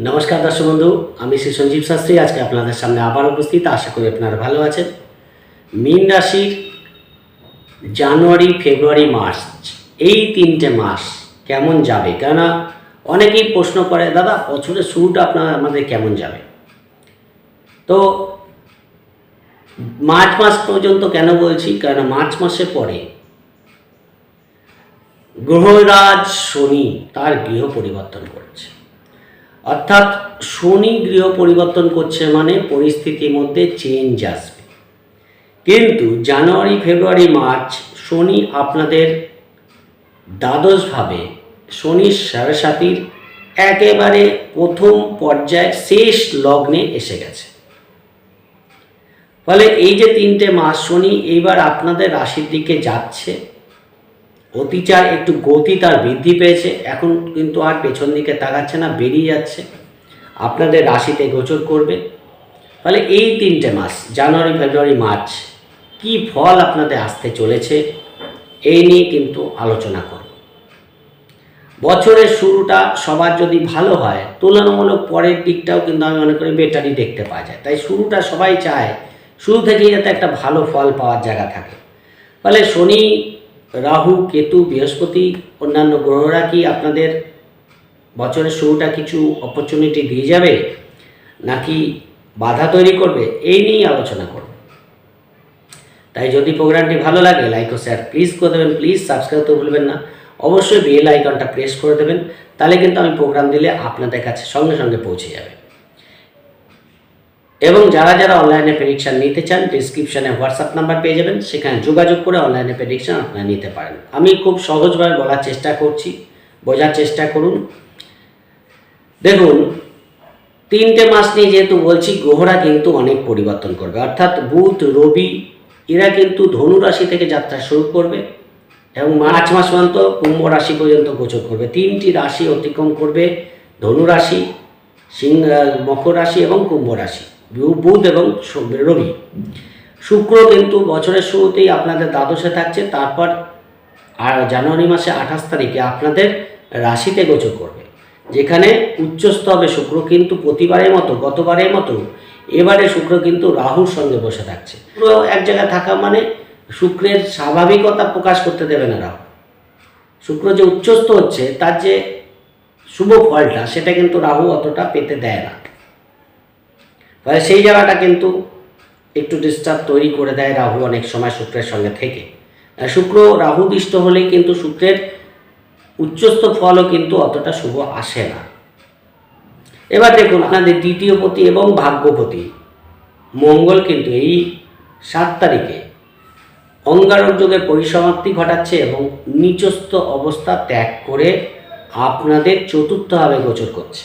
নমস্কার দর্শক বন্ধু, আমি শ্রী সঞ্জীব শাস্ত্রী। আজকে আপনাদের সামনে আবার উপস্থিত, আশা করি আপনারা ভালো আছেন। মীন রাশির জানুয়ারি, ফেব্রুয়ারি, মার্চ, এই তিনটে মাস কেমন যাবে? কেননা, অনেকেই প্রশ্ন করে, দাদা, বছরের শুরুটা আপনার আমাদের কেমন যাবে? তো, মার্চ মাস পর্যন্ত কেন বলছি? কারণ মার্চ মাসের পরে গ্রহরাজ শনি তার গৃহ পরিবর্তন করছে। অর্থাৎ শনি গৃহ পরিবর্তন করছে মানে পরিস্থিতির মধ্যে চেঞ্জ আসবে। কিন্তু জানুয়ারি, ফেব্রুয়ারি, মার্চ শনি আপনাদের দ্বাদশভাবে শনির সাড়ে একেবারে প্রথম পর্যায়ে শেষ লগ্নে এসে গেছে। ফলে এই যে তিনটে মাস শনি এইবার আপনাদের রাশির দিকে যাচ্ছে। অতিচার একটু গতি তার বৃদ্ধি পেয়েছে। এখন কিন্তু আর পেছন দিকে তাকাচ্ছে না, বেরিয়ে যাচ্ছে। আপনাদের রাশিতে গোচর করবে। ফলে এই তিনটে মাস, জানুয়ারি, ফেব্রুয়ারি, মার্চ, কি ফল আপনাদের আসতে চলেছে, এই নিয়ে কিন্তু আলোচনা করব। বছরের শুরুটা সবার যদি ভালো হয়, তুলনামূলক পরের দিকটাও কিন্তু আমি মনে করি বেটারই দেখতে পাওয়া যায়। তাই শুরুটা সবাই চায়, শুরু থেকেই যাতে একটা ভালো ফল পাওয়ার জায়গা থাকে। ফলে শনি রাহু, কেতু, বৃহস্পতি, অন্যান্য গ্রহরা কি আপনাদের বছরের শুরুটা কিছু অপরচুনিটি দিয়ে যাবে? নাকি বাধা তৈরি করবে? এই নিয়েই আলোচনা করব। তাই যদি প্রোগ্রামটি ভালো লাগে লাইক ও শেয়ার প্লিজ করে দেবেন প্লিজ সাবস্ক্রাইব তো ভুলবেন না। অবশ্যই বেল আইকনটা প্রেস করে দেবেন, তাহলে কিন্তু আমি প্রোগ্রাম দিলে আপনাদের কাছে সঙ্গে সঙ্গে পৌঁছে যাবে। এবং যারা যারা অনলাইনে প্রেডিকশান নিতে চান ডিসক্রিপশানে হোয়াটসঅ্যাপ নাম্বার পেয়ে যাবেন। সেখানে যোগাযোগ করে অনলাইনে প্রেডিকশান আপনারা নিতে পারেন। আমি খুব সহজভাবে বলার চেষ্টা করছি। বোঝার চেষ্টা করুন। দেখুন, তিনটে মাস নিয়ে যেহেতু বলছি, গ্রহরা কিন্তু অনেক পরিবর্তন করবে। অর্থাৎ বুধ, রবি, এরা কিন্তু ধনু রাশি থেকে যাত্রা শুরু করবে এবং মার্চ মাস পর্যন্ত কুম্ভ রাশি পর্যন্ত গোচর করবে। তিনটি রাশি অতিক্রম করবে, ধনু রাশি, সিংহ, মকর রাশি এবং কুম্ভ রাশি। বুধ এবং সু- রবি শুক্র কিন্তু বছরের শুরুতেই আপনাদের দ্বাদশে থাকছে, তারপর আর জানুয়ারি মাসে আঠাশ তারিখে আপনাদের রাশিতে গোচর করবে। যেখানে উচ্চস্থ হবে শুক্র কিন্তু প্রতিবারের মতো, গতবারের মতো, এবারে শুক্র কিন্তু রাহুর সঙ্গে বসে থাকছে। শুক্র এক জায়গায় থাকা মানে শুক্রের স্বাভাবিকতা প্রকাশ করতে দেবে না রাহু। শুক্র যে উচ্চস্থ হচ্ছে, তার যে শুভ ফলটা, সেটা কিন্তু রাহু অতটা পেতে দেয় না। ফলে সেই জায়গাটা কিন্তু একটু ডিস্টার্ব তৈরি করে দেয় রাহু অনেক সময় শুক্রের সঙ্গে থেকে। শুক্র রাহু দৃষ্ট হলেই কিন্তু শুক্রের উচ্চস্থ ফলও কিন্তু অতটা শুভ আসে না। এবার দেখুন আপনাদের দ্বিতীয় পতি এবং ভাগ্যপতি। মঙ্গল কিন্তু এই সাত তারিখে অঙ্গারক যোগের পরিসমাপ্তি ঘটাচ্ছে এবং নিচস্থ অবস্থা ত্যাগ করে আপনাদের চতুর্থভাবে গোচর করছে।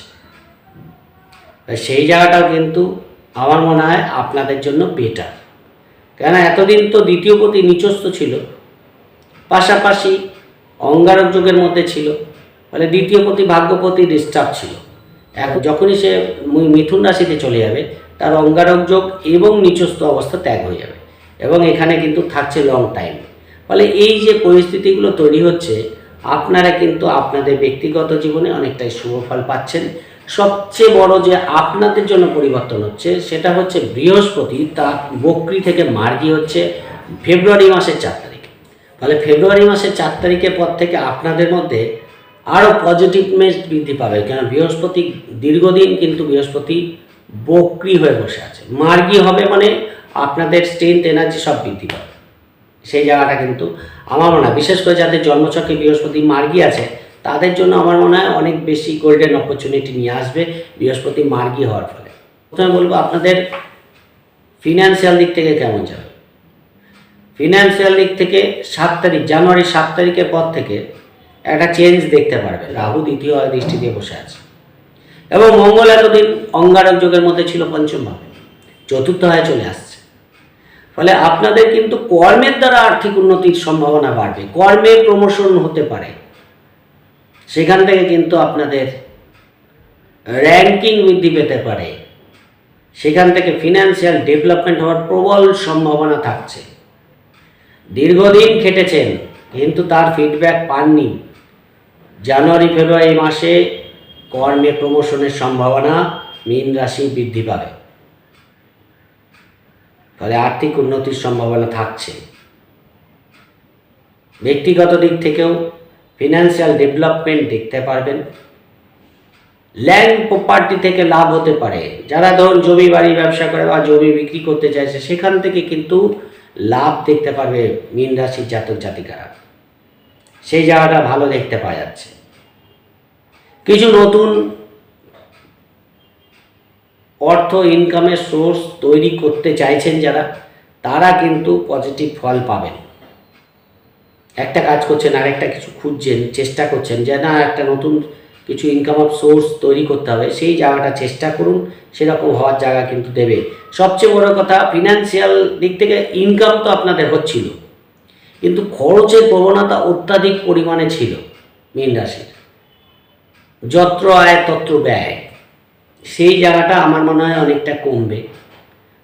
সেই জায়গাটাও কিন্তু আমার মনে হয় আপনাদের জন্য বেটার কেন এতদিন তো দ্বিতীয় পতি নিচস্থ ছিল। পাশাপাশি অঙ্গারক যুগের মধ্যে ছিল। ফলে দ্বিতীয় পতি, ভাগ্যপতি ডিস্টার্ব ছিল। এখন যখনই সে মিথুন রাশিতে চলে যাবে, তার অঙ্গারক যোগ এবং নিচস্থ অবস্থা ত্যাগ হয়ে যাবে। এবং এখানে কিন্তু থাকছে লং টাইম ফলে এই যে পরিস্থিতিগুলো তৈরি হচ্ছে, আপনারা কিন্তু আপনাদের ব্যক্তিগত জীবনে অনেকটাই শুভ ফল পাচ্ছেন। সবচেয়ে বড় যে আপনাদের জন্য পরিবর্তন হচ্ছে, সেটা হচ্ছে বৃহস্পতি তার বকরি থেকে মার্গি হচ্ছে ফেব্রুয়ারি মাসের চার তারিখ। ফলে ফেব্রুয়ারি মাসের চার তারিখের পর থেকে আপনাদের মধ্যে আরও পজিটিভনেস বৃদ্ধি পাবে কেন বৃহস্পতি দীর্ঘদিন কিন্তু বৃহস্পতি বকরি হয়ে বসে আছে। মার্গি হবে মানে আপনাদের স্ট্রেংথ এনার্জি সব বৃদ্ধি পাবে। সেই জায়গাটা কিন্তু আমার মনে হয়। বিশেষ করে যাদের জন্মচক্রে বৃহস্পতি মার্গি আছে তাদের জন্য আমার মনে হয় অনেক বেশি গোল্ডেন অপরচুনিটি নিয়ে আসবে বৃহস্পতি মার্গি হওয়ার ফলে। প্রথমে বলব আপনাদের ফিনান্সিয়াল দিক থেকে কেমন যাবে? ফিনান্সিয়াল দিক থেকে সাত তারিখ, জানুয়ারি সাত তারিখের পর থেকে একটা চেঞ্জ দেখতে পারবে রাহু দ্বিতীয় দৃষ্টি দিয়ে বসে আছে। এবং মঙ্গল এতদিন অঙ্গারক যোগের মধ্যে ছিল পঞ্চম ভাবে। চতুর্থ হয়ে চলে আসছে। ফলে আপনাদের কিন্তু কর্মের দ্বারা আর্থিক উন্নতির সম্ভাবনা বাড়বে। কর্মে প্রমোশন হতে পারে। সেখান থেকে কিন্তু আপনাদের র্যাঙ্কিং বৃদ্ধি পেতে পারে। সেখান থেকে ফিনান্সিয়াল ডেভেলপমেন্ট হওয়ার প্রবল সম্ভাবনা থাকছে। দীর্ঘদিন খেটেছেন, কিন্তু তার ফিডব্যাক পাননি। জানুয়ারি, ফেব্রুয়ারি মাসে কর্মে প্রমোশনের সম্ভাবনা মীন রাশি বৃদ্ধি পাবে। ফলে আর্থিক উন্নতির সম্ভাবনা থাকছে। ব্যক্তিগত দিক থেকেও ফিনান্সিয়াল ডেভেলপমেন্ট দেখতে পারবেন। ল্যান্ড প্রপার্টি থেকে লাভ হতে পারে। যারা ধরুন জমি বাড়ি ব্যবসা করে বা জমি বিক্রি করতে চাইছে, সেখান থেকে কিন্তু লাভ দেখতে পারবে মীন রাশির জাতক জাতিকারা। সেই জায়গাটা ভালো দেখতে পাওয়া যাচ্ছে। কিছু নতুন অর্থ ইনকামের সোর্স তৈরি করতে চাইছেন যারা, তারা কিন্তু পজিটিভ ফল পাবেন। একটা কাজ করছেন আর একটা কিছু খুঁজছেন, চেষ্টা করছেন যে না, একটা নতুন কিছু ইনকাম অফ সোর্স তৈরি করতে হবে, সেই জায়গাটা চেষ্টা করুন, সেরকম হওয়ার জায়গা কিন্তু দেবে। সবচেয়ে বড় কথা ফিনান্সিয়াল দিক থেকে ইনকাম তো আপনাদের হচ্ছিল, কিন্তু খরচের প্রবণতা অত্যাধিক পরিমাণে ছিল মীন রাশির। যত্র আয়, তত্র ব্যয়, সেই জায়গাটা আমার মনে হয় অনেকটা কমবে।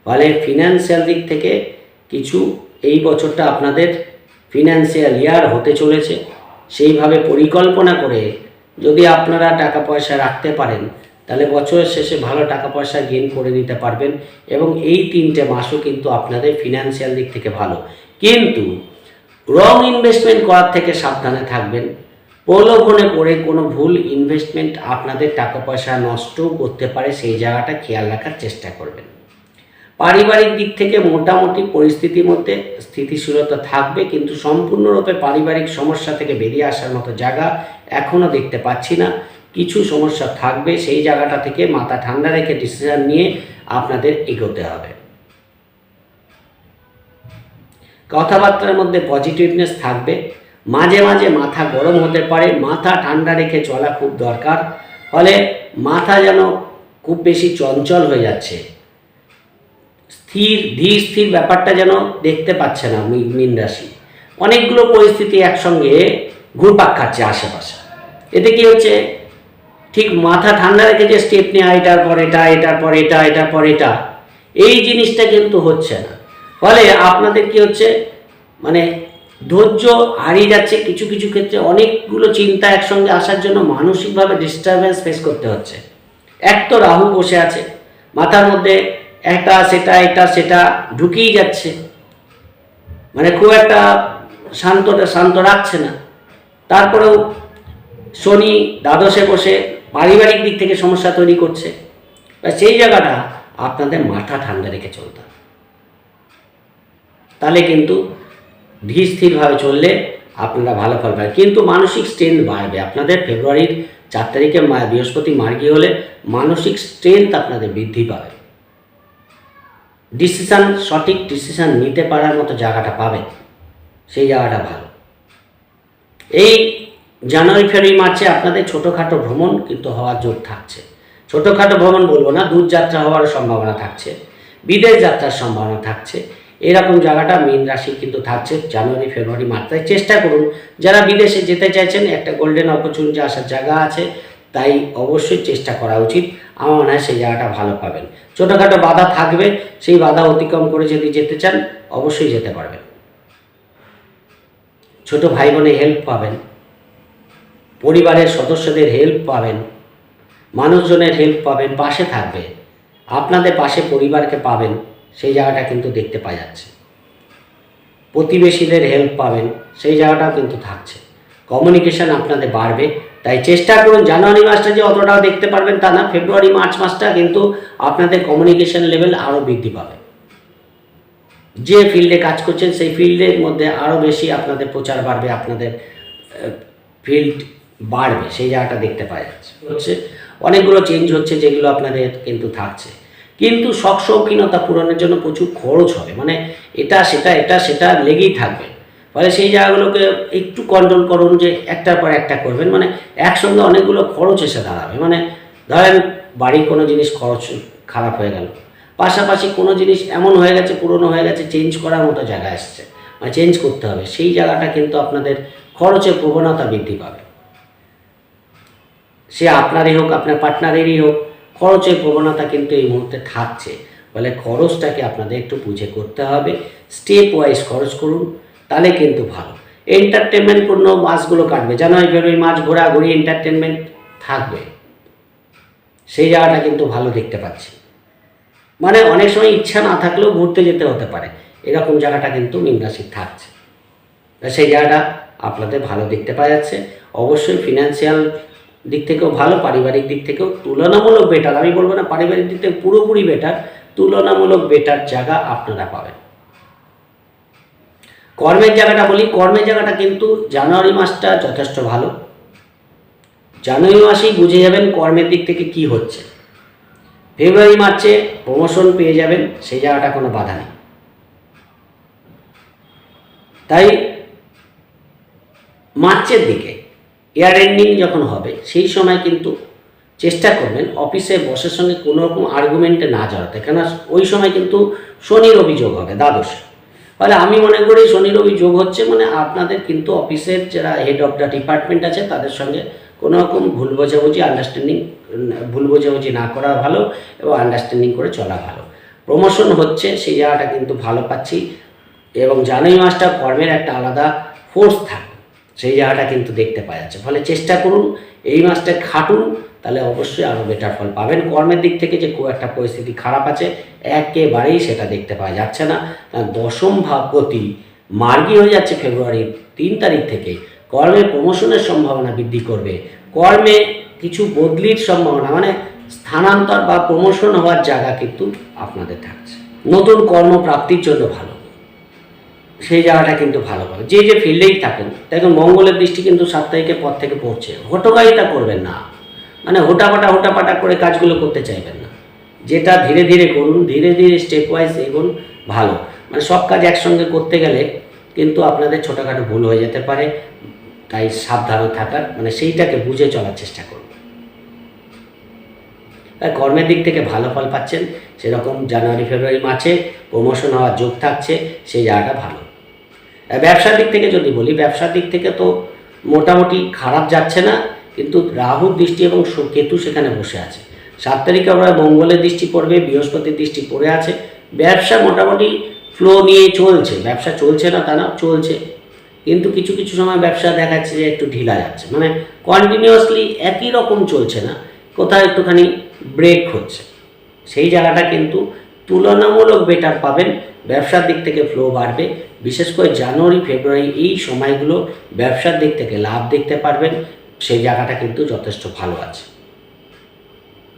ফলে ফিনান্সিয়াল দিক থেকে কিছু এই বছরটা আপনাদের ফিনান্সিয়াল ইয়ার হতে চলেছে, সেইভাবে পরিকল্পনা করে যদি আপনারা টাকা পয়সা রাখতে পারেন, তাহলে বছরের শেষে ভালো টাকা পয়সা গেন করে নিতে পারবেন এবং এই তিনটে মাসও কিন্তু আপনাদের ফিনান্সিয়াল দিক থেকে ভালো। কিন্তু রং ইনভেস্টমেন্ট করার থেকে সাবধানে থাকবেন। প্রলোভনে পড়ে কোনো ভুল ইনভেস্টমেন্ট আপনাদের টাকা পয়সা নষ্টও করতে পারে, সেই জায়গাটা খেয়াল রাখার চেষ্টা করবেন। পারিবারিক দিক থেকে মোটামুটি পরিস্থিতির মধ্যে স্থিতিশীলতা থাকবে, কিন্তু সম্পূর্ণরূপে পারিবারিক সমস্যা থেকে বেরিয়ে আসার মতো জায়গা এখনও দেখতে পাচ্ছি না। কিছু সমস্যা থাকবে, সেই জায়গাটা থেকে মাথা ঠান্ডা রেখে ডিসিশন নিয়ে আপনাদের এগোতে হবে। কথাবার্তার মধ্যে পজিটিভনেস থাকবে। মাঝে মাঝে মাথা গরম হতে পারে, মাথা ঠান্ডা রেখে চলা খুব দরকার। ফলে মাথা যেন খুব বেশি চঞ্চল হয়ে যাচ্ছে। স্থির, ধীর, স্থির ব্যাপারটা যেন দেখতে পাচ্ছে না মীন রাশি। অনেকগুলো পরিস্থিতি একসঙ্গে ঘুরপাক খাচ্ছে আশেপাশে। এতে কি হচ্ছে? ঠিক মাথা ঠান্ডা রেখে যে স্টেপ নেওয়া এটার পর এটা, এটার পর এটা, এটার পর এটা, এই জিনিসটা কিন্তু হচ্ছে না। ফলে আপনাদের কি হচ্ছে? মানে ধৈর্য হারিয়ে যাচ্ছে কিছু কিছু ক্ষেত্রে অনেকগুলো চিন্তা একসঙ্গে আসার জন্য মানসিকভাবে ডিস্টারবেন্স ফেস করতে হচ্ছে। এক তো রাহু বসে আছে, মাথার মধ্যে একটা, সেটা, এটা, সেটা ঢুকিয়ে যাচ্ছে। মানে খুব একটা শান্ত শান্ত রাখছে না। তারপরেও শনি দ্বাদশে বসে পারিবারিক দিক থেকে সমস্যা তৈরি করছে। সেই জায়গাটা আপনাদের মাথা ঠান্ডা রেখে চলতে তাহলে কিন্তু ধীর স্থিরভাবে চললে আপনারা ভালো ফল পাবেন। কিন্তু মানসিক স্ট্রেংথ বাড়বে। আপনাদের ফেব্রুয়ারির চার তারিখে বৃহস্পতি মার্গী হলে মানসিক স্ট্রেংথ আপনাদের বৃদ্ধি পাবে। ডিসিশান সঠিক ডিসিশান নিতে পারার মতো জায়গাটা পাবেন সেই জায়গাটা ভালো। এই জানুয়ারি, ফেব্রুয়ারি, মার্চে আপনাদের ছোটোখাটো ভ্রমণ কিন্তু হওয়ার জোর থাকছে। ছোটোখাটো ভ্রমণ বলব না, দূর যাত্রা হওয়ার সম্ভাবনা থাকছে। বিদেশ যাত্রার সম্ভাবনা থাকছে। এরকম জায়গাটা মীন রাশি কিন্তু থাকছে জানুয়ারি, ফেব্রুয়ারি, মার্চ। চেষ্টা করুন, যারা বিদেশে যেতে চাইছেন, একটা গোল্ডেন অপরচুনিটি আসার জায়গা আছে, তাই অবশ্যই চেষ্টা করা উচিত। আমার মনে হয় সেই জায়গাটা ভালো পাবেন। ছোটোখাটো বাধা থাকবে, সেই বাধা অতিক্রম করে যদি যেতে চান, অবশ্যই যেতে পারবেন। ছোট ভাই বোনে হেল্প পাবেন, পরিবারের সদস্যদের হেল্প পাবেন, মানুষজনের হেল্প পাবেন, পাশে থাকবে। আপনাদের পাশে পরিবারকে পাবেন, সেই জায়গাটা কিন্তু দেখতে পাওয়া যাচ্ছে। প্রতিবেশীদের হেল্প পাবেন, সেই জায়গাটাও কিন্তু থাকছে। কমিউনিকেশন আপনাদের বাড়বে তাই চেষ্টা করুন, জানুয়ারি মাসটা যে অতটাও দেখতে পারবেন তা না, ফেব্রুয়ারি, মার্চ মাসটা কিন্তু আপনাদের কমিউনিকেশন লেভেল আরও বৃদ্ধি পাবে। যে ফিল্ডে কাজ করছেন, সেই ফিল্ডের মধ্যে আরও বেশি আপনাদের প্রচার বাড়বে, আপনাদের ফিল্ড বাড়বে, সেই জায়গাটা দেখতে পাওয়া যাচ্ছে। হচ্ছে, অনেকগুলো চেঞ্জ হচ্ছে যেগুলো আপনাদের কিন্তু থাকছে। কিন্তু শখ শৌখিনতা পূরণের জন্য প্রচুর খরচ হবে মানে এটা, সেটা এটা, সেটা লেগেই থাকবে। ফলে সেই জায়গাগুলোকে একটু কন্ট্রোল করুন যে একটার পর একটা করবেন। মানে একসঙ্গে অনেকগুলো খরচ এসে দাঁড়াবে। মানে ধরেন বাড়ির কোনো জিনিস খরচ খারাপ হয়ে গেল। পাশাপাশি কোনো জিনিস এমন হয়ে গেছে, পুরনো হয়ে গেছে চেঞ্জ করার মতো জায়গা এসছে। মানে চেঞ্জ করতে হবে। সেই জায়গাটা কিন্তু আপনাদের খরচের প্রবণতা বৃদ্ধি পাবে। সে আপনারই হোক, আপনার পার্টনারেরই হোক, খরচের প্রবণতা কিন্তু এই মুহূর্তে থাকছে। ফলে খরচটাকে আপনাদের একটু বুঝে করতে হবে। স্টেপ ওয়াইজ খরচ করুন। তাহলে কিন্তু ভালো। এন্টারটেনমেন্টপূর্ণ মাসগুলো কাটবে। জানুয়ারি, ফেব্রুয়ারি মাস ঘোরাঘুরি এন্টারটেনমেন্ট থাকবে। সেই জায়গাটা কিন্তু ভালো দেখতে পাচ্ছি। মানে অনেক সময় ইচ্ছা না থাকলেও ঘুরতে যেতে হতে পারে। এরকম জায়গাটা কিন্তু মীন রাশির থাকছে সেই জায়গাটা আপনাদের ভালো দেখতে পাওয়া যাচ্ছে। অবশ্যই ফিনান্সিয়াল দিক থেকেও ভালো, পারিবারিক দিক থেকেও তুলনামূলক বেটার আমি বলব না, পারিবারিক দিক থেকে পুরোপুরি বেটার তুলনামূলক বেটার জায়গা আপনারা পাবেন। কর্মের জায়গাটা বলি, কর্মের জায়গাটা কিন্তু জানুয়ারি মাসটা যথেষ্ট ভালো। জানুয়ারি মাসেই বুঝে যাবেন কর্মের দিক থেকে কি হচ্ছে। ফেব্রুয়ারি, মার্চে প্রমোশন পেয়ে যাবেন, সেই জায়গাটা কোনো বাধা নেই। তাই মার্চের দিকে এয়ার এন্ডিং যখন হবে, সেই সময় কিন্তু চেষ্টা করবেন অফিসে বসের সঙ্গে কোনো রকম আর্গুমেন্টে না জড়াতে। কেন ওই সময় কিন্তু শনির অভিযোগ হবে, দ্বাদশ। ফলে আমি মনে করি শনি, রবি যোগ হচ্ছে মানে আপনাদের কিন্তু অফিসের যারা হেড অফ দ্য ডিপার্টমেন্ট আছে, তাদের সঙ্গে কোনো রকম ভুল বোঝাবুঝি আন্ডারস্ট্যান্ডিং ভুল বোঝাবুঝি না করা ভালো এবং আন্ডারস্ট্যান্ডিং করে চলা ভালো। প্রমোশন হচ্ছে, সেই জায়গাটা কিন্তু ভালো পাচ্ছি এবং জানুয়ারি মাসটা কর্মের একটা আলাদা ফোর্স থাকে, সেই জায়গাটা কিন্তু দেখতে পাওয়া যাচ্ছে। ফলে চেষ্টা করুন, এই মাসটা খাটুন তাহলে অবশ্যই আরও বেটার ফল পাবেন। কর্মের দিক থেকে যে খুব একটা পরিস্থিতি খারাপ আছে, একেবারেই সেটা দেখতে পাওয়া যাচ্ছে না। দশম ভাবপতি মার্গী হয়ে যাচ্ছে ফেব্রুয়ারির তিন তারিখ থেকে। কর্মে প্রমোশনের সম্ভাবনা বৃদ্ধি করবে। কর্মে কিছু বদলির সম্ভাবনা মানে স্থানান্তর বা প্রমোশন হওয়ার জায়গা কিন্তু আপনাদের থাকছে। নতুন কর্মপ্রাপ্তির জন্য ভালো। সেই জায়গাটা কিন্তু ভালো পাবে যে যে ফিল্ডেই থাকেন দেখুন মঙ্গলের দৃষ্টি কিন্তু সাত তারিখের পর থেকে পড়ছে। হটোকারিতা করবেন না। মানে হোটাপাটা হোটাপাটা করে কাজগুলো করতে চাইবেন না। যেটা ধীরে ধীরে করুন, ধীরে ধীরে স্টেপ ওয়াইজ এগুন, ভালো। মানে সব কাজ একসঙ্গে করতে গেলে কিন্তু আপনাদের ছোটোখাটো ভুল হয়ে যেতে পারে। তাই সাবধানে থাকার মানে সেইটাকে বুঝে চলার চেষ্টা করুন। তাই কর্মের দিক থেকে ভালো ফল পাচ্ছেন। সেরকম জানুয়ারি, ফেব্রুয়ারি মাসে প্রমোশন হওয়ার যোগ থাকছে, সেই জায়গাটা ভালো। ব্যবসার দিক থেকে যদি বলি, ব্যবসার দিক থেকে তো মোটামুটি খারাপ যাচ্ছে না। কিন্তু রাহুর দৃষ্টি এবং কেতু সেখানে বসে আছে। সাত তারিখে আমরা মঙ্গলের দৃষ্টি পড়বে, বৃহস্পতির দৃষ্টি পড়ে আছে। ব্যবসা মোটামুটি ফ্লো নিয়ে চলছে। ব্যবসা চলছে না তা না, চলছে। কিন্তু কিছু কিছু সময় ব্যবসা দেখাচ্ছে যে একটু ঢিলা যাচ্ছে। মানে কন্টিনিউয়াসলি একই রকম চলছে না, কোথাও একটুখানি ব্রেক হচ্ছে। সেই জায়গাটা কিন্তু তুলনামূলক বেটার পাবেন। ব্যবসার দিক থেকে ফ্লো বাড়বে। বিশেষ করে জানুয়ারি, ফেব্রুয়ারি এই সময়গুলো ব্যবসার দিক থেকে লাভ দেখতে পারবেন। সেই জায়গাটা কিন্তু যথেষ্ট ভালো আছে।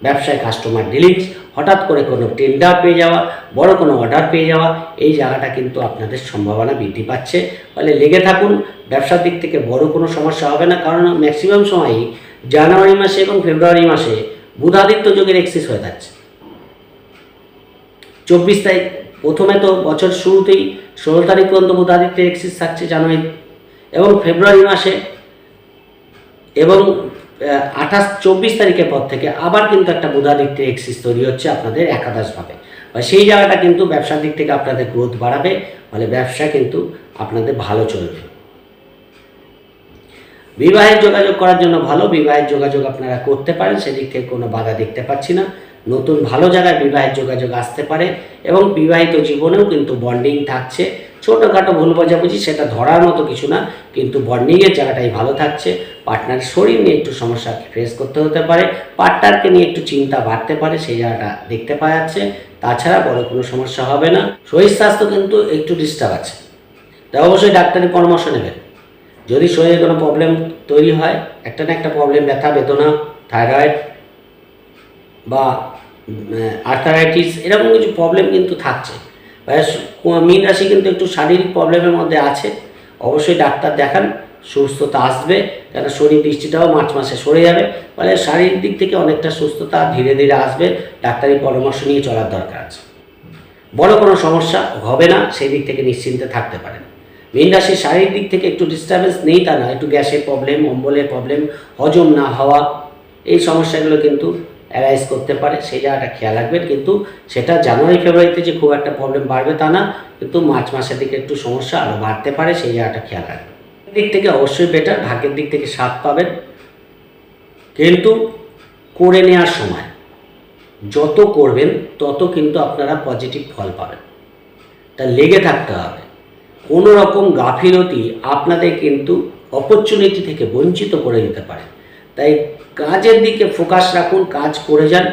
ব্যবসায় কাস্টমার ডিলিংস হঠাৎ করে কোনো টেন্ডার পেয়ে যাওয়া, বড় কোনো অর্ডার পেয়ে যাওয়া, এই জায়গাটা কিন্তু আপনাদের সম্ভাবনা বৃদ্ধি পাচ্ছে। ফলে লেগে থাকুন, ব্যবসার দিক থেকে বড় কোনো সমস্যা হবে না, কারণ ম্যাক্সিমাম সময়ই জানুয়ারি মাসে এবং ফেব্রুয়ারি মাসে বুধাদিত্য যোগের এক্সিস হয়ে যাচ্ছে চব্বিশ তারিখ, প্রথমে তো বছর শুরুতেই ষোলো তারিখ পর্যন্ত বুধাদিত্যের এক্সিস থাকছে জানুয়ারি এবং ফেব্রুয়ারি মাসে এবং আঠাশ, চব্বিশ তারিখের পর থেকে আবার কিন্তু একটা বুধাদিত্যের এক্সিস তৈরি হচ্ছে আপনাদের একাদশভাবে। বা সেই জায়গাটা কিন্তু ব্যবসার দিক থেকে আপনাদের গ্রোথ বাড়াবে, ফলে ব্যবসা কিন্তু আপনাদের ভালো চলবে। বিবাহের যোগাযোগ করার জন্য ভালো, বিবাহের যোগাযোগ আপনারা করতে পারেন, সেদিক থেকে কোনো বাধা দেখতে পাচ্ছি না। নতুন ভালো জায়গায় বিবাহের যোগাযোগ আসতে পারে এবং বিবাহিত জীবনেও কিন্তু বন্ডিং থাকছে। ছোটোখাটো ভুল বোঝাবুঝি সেটা ধরার মতো কিছু না, কিন্তু বন্ডিংয়ের জায়গাটাই ভালো থাকছে। পার্টনার শরীর নিয়ে একটু সমস্যা ফেস করতে হতে পারে, পার্টনারকে নিয়ে একটু চিন্তা বাড়তে পারে সেই জায়গাটা দেখতে পাওয়া যাচ্ছে। তাছাড়া বড় কোনো সমস্যা হবে না। শরীর স্বাস্থ্য কিন্তু একটু ডিস্টার্ব আছে। তাই অবশ্যই ডাক্তারের পরামর্শ নেবেন। যদি শরীরে কোনো প্রবলেম তৈরি হয়, একটা না একটা প্রবলেম ব্যথা, বেদনা থাইরয়েড বা আর্থারাইটিস এরকম কিছু প্রবলেম কিন্তু থাকছে। মীন রাশি কিন্তু একটু শারীরিক প্রবলেমের মধ্যে আছে। অবশ্যই ডাক্তার দেখান। সুস্থতা আসবে, কেন শরীর দৃষ্টিটাও মার্চ মাসে সরে যাবে, ফলে শারীরিক দিক থেকে অনেকটা সুস্থতা ধীরে ধীরে আসবে ডাক্তারি পরামর্শ নিয়ে চলার দরকার আছে। বড় কোনো সমস্যা হবে না, সেই দিক থেকে নিশ্চিন্তে থাকতে পারেন। মীন রাশির শারীরিক দিক থেকে একটু ডিস্টারবেন্স নেই তা না একটু গ্যাসের প্রবলেম অম্বলের প্রবলেম হজম না হওয়া, এই সমস্যাগুলো কিন্তু অ্যারাইজ করতে পারে, সেই জায়গাটা খেয়াল রাখবেন, কিন্তু সেটা জানুয়ারি, ফেব্রুয়ারিতে যে খুব একটা প্রবলেম বাড়বে তা না, কিন্তু মার্চ মাসের দিকে একটু সমস্যা আরও বাড়তে পারে, সেই জায়গাটা খেয়াল রাখবেন। দিক থেকে অবশ্যই বেটার ভাগ্যের দিক থেকে স্বাদ পাবেন। কিন্তু করে নেওয়ার সময় যত করবেন, তত কিন্তু আপনারা পজিটিভ ফল পাবেন। তা লেগে থাকতে হবে। কোনো রকম গাফিলতি আপনাদের কিন্তু অপরচুনিটি থেকে বঞ্চিত করে দিতে পারে। তাই কাজের দিকে ফোকাস রাখুন, কাজ করে যান।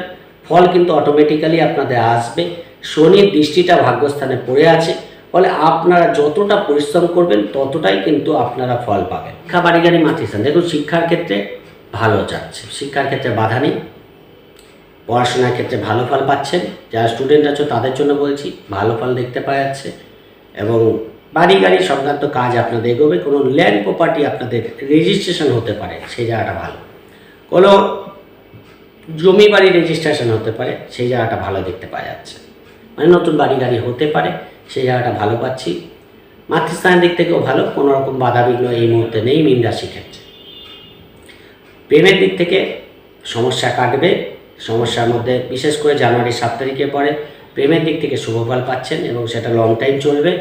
ফল কিন্তু অটোমেটিক্যালি আপনাদের আসবে। শনির দৃষ্টিটা ভাগ্যস্থানে পড়ে আছে। ফলে আপনারা যতটা পরিশ্রম করবেন, ততটাই কিন্তু আপনারা ফল পাবেন। শিক্ষা বাড়ি গাড়ি মাতৃস্থান দেখুন, শিক্ষার ক্ষেত্রে ভালো যাচ্ছে। শিক্ষার ক্ষেত্রে বাধা নেই। পড়াশোনার ক্ষেত্রে ভালো ফল পাচ্ছেন। যারা স্টুডেন্ট আছে, তাদের জন্য বলছি, ভালো ফল দেখতে পাওয়া যাচ্ছে। এবং বাড়ি গাড়ি সংক্রান্ত কাজ আপনাদের এগোবে। কোনো ল্যান্ড প্রপার্টি আপনাদের রেজিস্ট্রেশন হতে পারে। সেই জায়গাটা ভালো। কোনো জমি বাড়ি রেজিস্ট্রেশন হতে পারে। সেই জায়গাটা ভালো দেখতে পাওয়া যাচ্ছে। মানে নতুন বাড়ি গাড়ি হতে পারে। সেই জায়গাটা ভালো পাচ্ছি। মাতৃস্থানের দিক থেকেও ভালো, কোনো রকম বাধাবিঘ্ন এই মুহূর্তে নেই মীন রাশি ক্ষেত্রে। প্রেমের দিক থেকে সমস্যা কাটবে, সমস্যার মধ্যে বিশেষ করে জানুয়ারি সাত তারিখে পরে প্রেমের দিক থেকে শুভফল পাচ্ছেন এবং সেটা লং টাইম চলবে।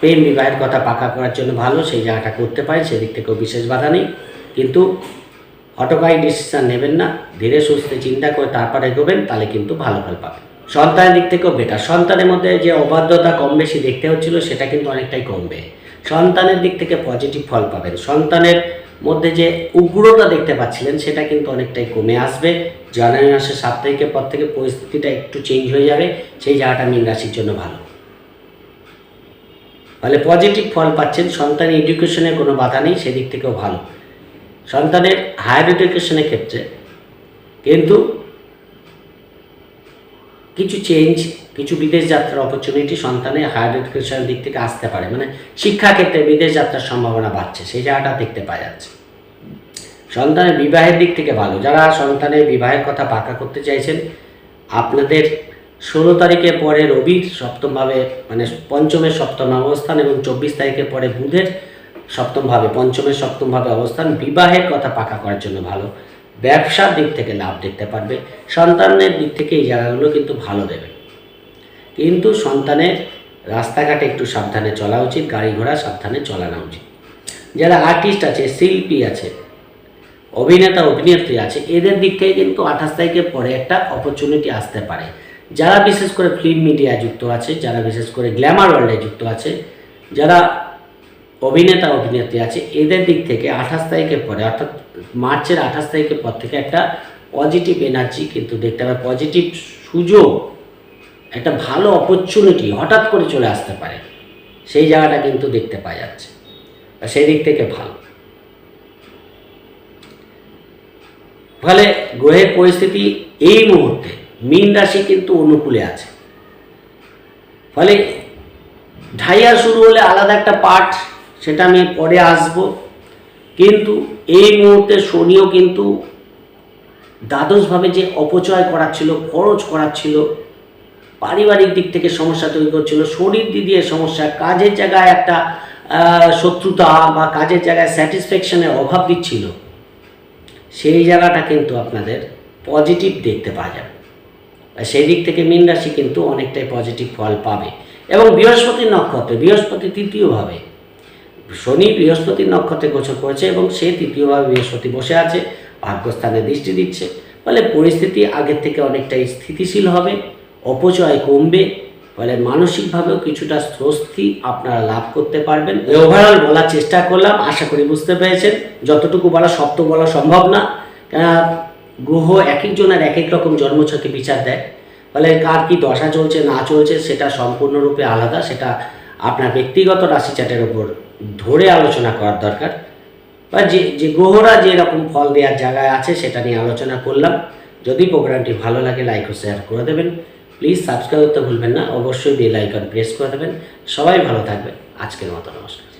প্রেম বিবাহের কথা পাকা করার জন্য ভালো, সেই জায়গাটা করতে পারে সেদিক থেকেও বিশেষ বাধা নেই। কিন্তু হটকাই ডিসিশান নেবেন না, ধীরে সুস্থে চিন্তা করে তারপর এগোবেন, তাহলে কিন্তু ভালো ফল পাবেন। সন্তানের দিক থেকেও বেটার সন্তানের মধ্যে যে অবাধ্যতা কম বেশি দেখতে হচ্ছিল, সেটা কিন্তু অনেকটাই কমবে। সন্তানের দিক থেকে পজিটিভ ফল পাবেন। সন্তানের মধ্যে যে উগ্রতা দেখতে পাচ্ছিলেন, সেটা কিন্তু অনেকটাই কমে আসবে। জানুয়ারি মাসের সাত তারিখের পর থেকে পরিস্থিতিটা একটু চেঞ্জ হয়ে যাবে। সেই জায়গাটা মীন রাশির জন্য ভালো। ফলে পজিটিভ ফল পাচ্ছেন। সন্তানের এডুকেশনে কোনো বাধা নেই, সেদিক থেকেও ভালো। সন্তানের হায়ার এডুকেশনের ক্ষেত্রে কিন্তু কিছু চেঞ্জ কিছু বিদেশ যাত্রার অপরচুনিটি সন্তানের হায়ার এডুকেশনের দিক থেকে আসতে পারে। মানে শিক্ষা ক্ষেত্রে বিদেশ যাত্রার সম্ভাবনা বাড়ছে, সেই জায়গাটা দেখতে পাওয়া যাচ্ছে। সন্তানের বিবাহের দিক থেকে ভালো। যারা সন্তানের বিবাহের কথা পাকা করতে চাইছেন, আপনাদের ষোলো তারিখের পরে রবির সপ্তমভাবে মানে পঞ্চমের সপ্তম অবস্থান এবং চব্বিশ তারিখের পরে বুধের সপ্তমভাবে, পঞ্চমের সপ্তমভাবে অবস্থান। বিবাহের কথা পাকা করার জন্য ভালো। ব্যবসার দিক থেকে লাভ দেখতে পারবে, সন্তানের দিক থেকে এই জায়গাগুলো কিন্তু ভালো দেবে। কিন্তু সন্তানের রাস্তাঘাটে একটু সাবধানে চলা উচিত, গাড়ি ঘোড়া সাবধানে চলানো উচিত। যারা আর্টিস্ট আছে, শিল্পী আছে, অভিনেতা, অভিনেত্রী আছে, এদের দিক থেকে কিন্তু আঠাশ তারিখের পরে একটা অপরচুনিটি আসতে পারে। যারা বিশেষ করে ফিল্ম মিডিয়ায় যুক্ত আছে, যারা বিশেষ করে গ্ল্যামার ওয়ার্ল্ডে যুক্ত আছে, যারা অভিনেতা, অভিনেত্রী আছে। এদের দিক থেকে আঠাশ তারিখের পরে, অর্থাৎ মার্চের আঠাশ তারিখের পর থেকে একটা পজিটিভ এনার্জি কিন্তু দেখতে পাবে পজিটিভ সুযোগ, একটা ভালো অপরচুনিটি হঠাৎ করে চলে আসতে পারে। সেই জায়গাটা কিন্তু দেখতে পাওয়া যাচ্ছে। সেই দিক থেকে ভালো। ফলে গ্রহের পরিস্থিতি এই মুহূর্তে, মীন রাশি কিন্তু অনুকূলে আছে। ফলে ঢাইয়া শুরু হলে আলাদা একটা পাঠ সেটা আমি পরে আসব। কিন্তু এই মুহূর্তে শনিও কিন্তু দ্বাদশভাবে যে অপচয় করাচ্ছিল, খরচ করাচ্ছিল, পারিবারিক দিক থেকে সমস্যা তৈরি করছিল শরীর দিয়ে সমস্যা, কাজের জায়গায় একটা শত্রুতা বা কাজের জায়গায় স্যাটিসফ্যাকশনের অভাব দিচ্ছিল, সেই জায়গাটা কিন্তু আপনাদের পজিটিভ দেখতে পাওয়া যাবে। সেই দিক থেকে মীন রাশি কিন্তু অনেকটাই পজিটিভ ফল পাবে। এবং বৃহস্পতির নক্ষত্রে, বৃহস্পতি তৃতীয়ভাবে শনি বৃহস্পতির নক্ষত্রে গোচর করেছে এবং সে তৃতীয়ভাবে বৃহস্পতি বসে আছে, ভাগ্যস্থানে দৃষ্টি দিচ্ছে। ফলে পরিস্থিতি আগের থেকে অনেকটাই স্থিতিশীল হবে, অপচয় কমবে, ফলে মানসিকভাবেও কিছুটা স্বস্তি আপনারা লাভ করতে পারবেন। ওভারঅল বলার চেষ্টা করলাম, আশা করি বুঝতে পেরেছেন। যতটুকু বলা সব তো বলা সম্ভব না। গ্রহ এক একজনের এক এক রকম জন্মছকে বিচার দেয়। ফলে কার কি দশা চলছে না চলছে সেটা সম্পূর্ণরূপে আলাদা, সেটা আপনার ব্যক্তিগত রাশি চার্টের উপর ধরে আলোচনা করার দরকার। বা যে যে গ্রহরা যেরকম ফল দেওয়ার জায়গায় আছে সেটা নিয়ে আলোচনা করলাম। যদি প্রোগ্রামটি ভালো লাগে লাইক ও শেয়ার করে দেবেন। প্লিজ সাবস্ক্রাইব করতে ভুলবেন না। অবশ্যই বেল আইকন প্রেস করে দেবেন। সবাই ভালো থাকবেন। আজকের মতো নমস্কার।